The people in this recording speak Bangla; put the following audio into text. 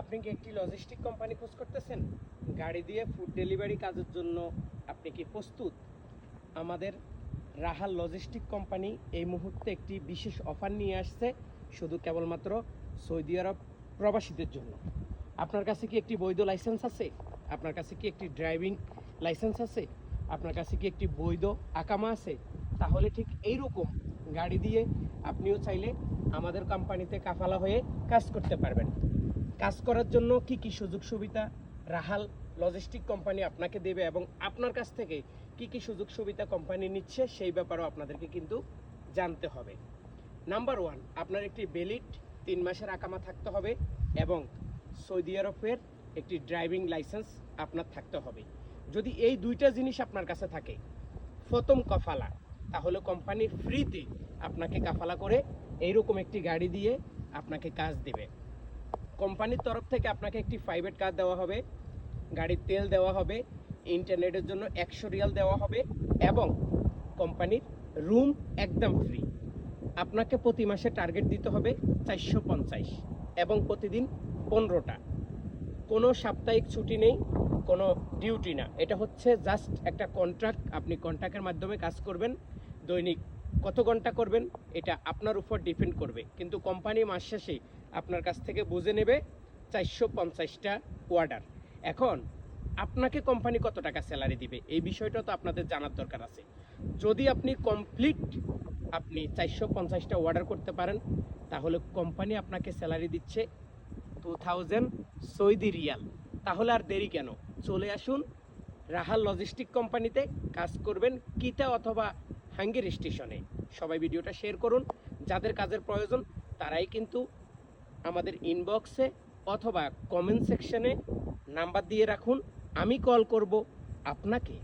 আপনি কি একটি লজিস্টিক কোম্পানি খোঁজ করতেছেন? গাড়ি দিয়ে ফুড ডেলিভারি কাজের জন্য আপনি কি প্রস্তুত? আমাদের রাহাল লজিস্টিক কোম্পানি এই মুহূর্তে একটি বিশেষ অফার নিয়ে আসছে, শুধু কেবলমাত্র সৌদি আরব প্রবাসীদের জন্য। আপনার কাছে কি একটি বৈধ লাইসেন্স আছে? আপনার কাছে কি একটি ড্রাইভিং লাইসেন্স আছে? আপনার কাছে কি একটি বৈধ আকামা আছে? তাহলে ঠিক এইরকম গাড়ি দিয়ে আপনিও চাইলে আমাদের কোম্পানিতে কাফালা হয়ে কাজ করতে পারবেন। কাজ করার জন্য কি কি সুযোগ সুবিধা রাহাল লজিস্টিক কোম্পানি আপনাকে দেবে এবং আপনার কাছ থেকে কি কি সুযোগ সুবিধা কোম্পানি নিচ্ছে সেই ব্যাপারেও আপনাদেরকে কিন্তু জানতে হবে। নাম্বার ওয়ান আপনার একটি বেলিট তিন মাসের আকামা থাকতে হবে এবং সৌদি আরবের একটি ড্রাইভিং লাইসেন্স আপনার থাকতে হবে। যদি এই দুইটা জিনিস আপনার কাছে থাকে, প্রথম কফালা, তাহলে কোম্পানির ফ্রিতে আপনাকে কাফালা করে এইরকম একটি গাড়ি দিয়ে আপনাকে কাজ দেবে। কোম্পানির তরফ থেকে আপনাকে একটি প্রাইভেট কার দেওয়া হবে, গাড়ির তেল দেওয়া হবে ইন্টারনেটের জন্য একশো রিয়াল দেওয়া হবে এবং কোম্পানির রুম একদম ফ্রি আপনাকে প্রতি মাসে টার্গেট দিতে হবে চারশো পঞ্চাশ এবং প্রতিদিন পনেরোটা। কোনো সাপ্তাহিক ছুটি নেই, কোনো ডিউটি না। এটা হচ্ছে জাস্ট একটা কন্ট্রাক্ট আপনি কন্ট্রাক্টের মাধ্যমে কাজ করবেন, দৈনিক কত ঘণ্টা করবেন, এটা আপনার উপর ডিপেন্ড করবে। কিন্তু কোম্পানি মাস শেষে আপনার কাছ থেকে বুঝে নেবে চারশো পঞ্চাশটা অর্ডার এখন, আপনাকে কোম্পানি কত টাকা স্যালারি দিবে? এই বিষয়টা তো আপনাদের জানার দরকার আছে। যদি আপনি কমপ্লিট আপনি চারশো পঞ্চাশটা অর্ডার করতে পারেন, তাহলে কোম্পানি আপনাকে স্যালারি দিচ্ছে টু থাউজেন্ড সৌদি রিয়াল। তাহলে আর দেরি কেন? চলে আসুন রাহাল লজিস্টিক কোম্পানিতে কাজ করবেন কিতা অথবা হাঙ্গের স্টেশনে। সবাই ভিডিওটা শেয়ার করুন। যাদের কাজের প্রয়োজন, তারাই কিন্তু আমাদের ইনবক্সে অথবা কমেন্ট সেকশনে নাম্বার দিয়ে রাখুন। আমি কল করব আপনাকে।